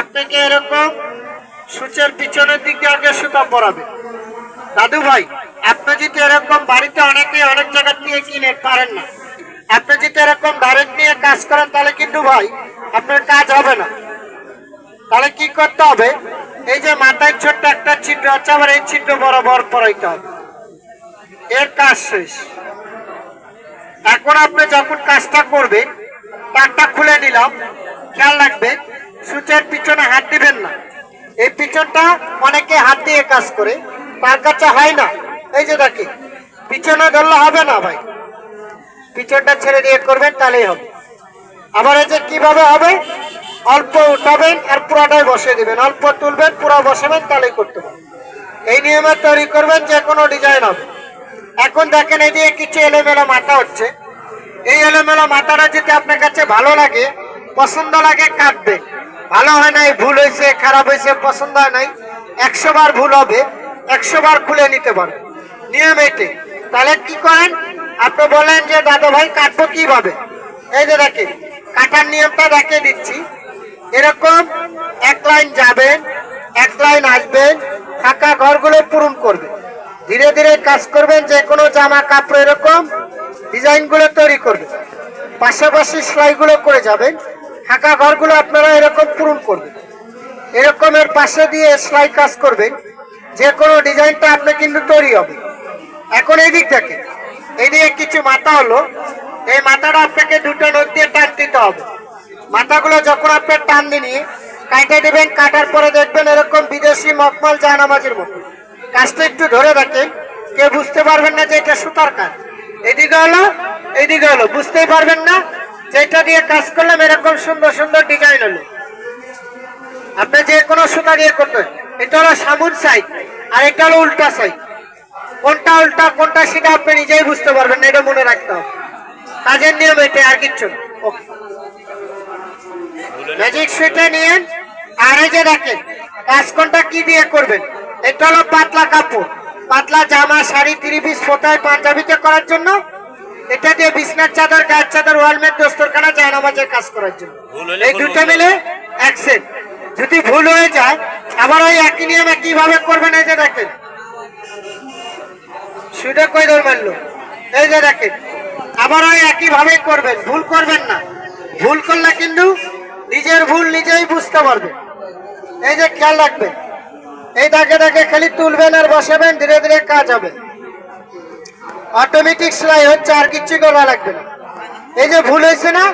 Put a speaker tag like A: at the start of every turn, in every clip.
A: আপনাকে এরকম সূচের পিছনের দিক দিয়ে আগে সুতা পরাবে। দাদু ভাই, আপনি যদি এরকম বাড়িতে অনেকে অনেক জায়গা থেকে কিনে পারেন না, আপনি যদি এরকম ডাইরেক্ট নিয়ে কাজ করেন, তাহলে কিন্তু ভাই আপনার কাজ হবে না। তাহলে কি করতে হবে? এই যে মাথায় ছোট্ট একটা ছিদ্র আছে, আবার এই ছিদ্র বরাবর পরাইতে হবে। এর কাজ শেষ। এখন আপনি যখন কাজটা করবেন, তারটা খুলে নিলাম, খেয়াল রাখবেন। সুচের পিছনে হাত দিবেন না। এই পিছনটা অনেকে হাত দিয়ে কাজ করে, তার কাছে হয় না। এই যে দেখি পিছনে ধরলে হবে না ভাই। পিছনটা ছেড়ে দিয়ে করবেন, তাহলেই হবে। আবার এই যে কীভাবে হবে? অল্প উঠাবেন, আর পুরাটাই বসিয়ে দিবেন। অল্প তুলবেন, পুরো বসাবেন, তাহলেই করতে পারবেন এই নিয়মে তৈরি করবেন, যে কোনো ডিজাইন হবে। এখন দেখেন, এই যে কিছু এলোমেলো মাথা হচ্ছে। এই এলোমেলো মাথাটা যদি আপনার কাছে ভালো লাগে, পছন্দ লাগে কাটবে ভালো হয় নাই, ভুল হয়েছে, খারাপ হয়েছে, পছন্দ হয় নাই, একশো বার ভুল হবে, একশো বার খুলে নিতে পারবে নিয়ম এটি তাহলে কি করেন? আপনি বলেন যে, দাদা ভাই, কাটবো কীভাবে? এই যে দেখেন, কাটার নিয়মটা দেখিয়ে দিচ্ছি। এরকম এক লাইন যাবেন, এক লাইন আসবেন, ফাঁকা ঘরগুলো পূরণ করবে ধীরে ধীরে কাজ করবেন, যে কোনো জামা কাপড় এরকম ডিজাইনগুলো তৈরি করবে পাশাপাশি সেলাইগুলো করে যাবেন। ফাঁকা ঘরগুলো আপনারা এরকম পূরণ করবেন। এরকমের পাশে দিয়ে সেলাই কাজ করবেন। যে কোনো ডিজাইনটা আপনার কিন্তু তৈরি হবে। এখন এই দিক থেকে, এই দিকে কিছু মাথা হলো। এই মাথাটা আপনাকে দুটো নখ দিয়ে টান দিতে হবে। মাথাগুলো যখন আপনার টান নিয়ে কাটে দেবেন, কাটার পরে দেখবেন এরকম বিদেশি মকমাল জাহানামাজের মতো। কাজটা একটু ধরে রাখেন, কেউ বুঝতে পারবেন না যে এটা সুতার কাজ। এদিকে হলো এইদিকে হলো, বুঝতেই পারবেন না যে এটা দিয়ে কাজ করলাম, এরকম সুন্দর সুন্দর ডিজাইন হলো। আপনি যে কোনো সুতা দিয়ে করতে এটা হলো সামুন সাইড আর এটা হলো উল্টা সাইড কোনটা উল্টা, কোনটা সেটা আপনি নিজেই বুঝতে পারবেন না, এটা মনে রাখতে হবে। কাজের নিয়ম এটা আর কিচ্ছু ম্যাজিক সুইটে নিয়েন আর এই যে দেখেন, কাজ কোনটা কি দিয়ে করবেন? এটা হলো পাতলা কাপড়। পাতলা জামা, শাড়ি তিরি পিস, ফোটায় পাঞ্জাবিতে করার জন্য এটা দিয়ে বিছনার চাদর গায়ের চাদর ওয়ালমেট দস্তরখানা জায়নামাজের কাজ করার জন্য। এই দুটো মিলে এক সেট। যদি ভুল হয়ে যায় আবার ওই একই নিয়মে কীভাবে করবেন এই যে দেখেন। সুইটা কই দৌড় মারলো। এই যে দেখেন। আবার ওই একই ভাবে করবেন। ভুল করবেন না। ভুল করলে কিন্তু নিজের ভুল নিজেই বুঝতে পারবেন এই যে খেয়াল রাখবেন। এই দাগে দাগে খালি তুলবেন আর বসাবেন ধীরে ধীরে কাজ হবে। অটোমেটিক সেলাই হচ্ছে আর কিচ্ছু করা লাগবে না। এই যে ভুল হয়েছে না,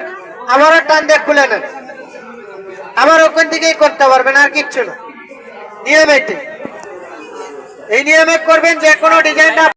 A: আমারও টান দিয়ে খুলে নেন। আমার ওখান থেকেই করতে পারবেন, আর কিচ্ছু না। নিয়ম এটি এই নিয়মে করবেন যে কোনো ডিজাইনটা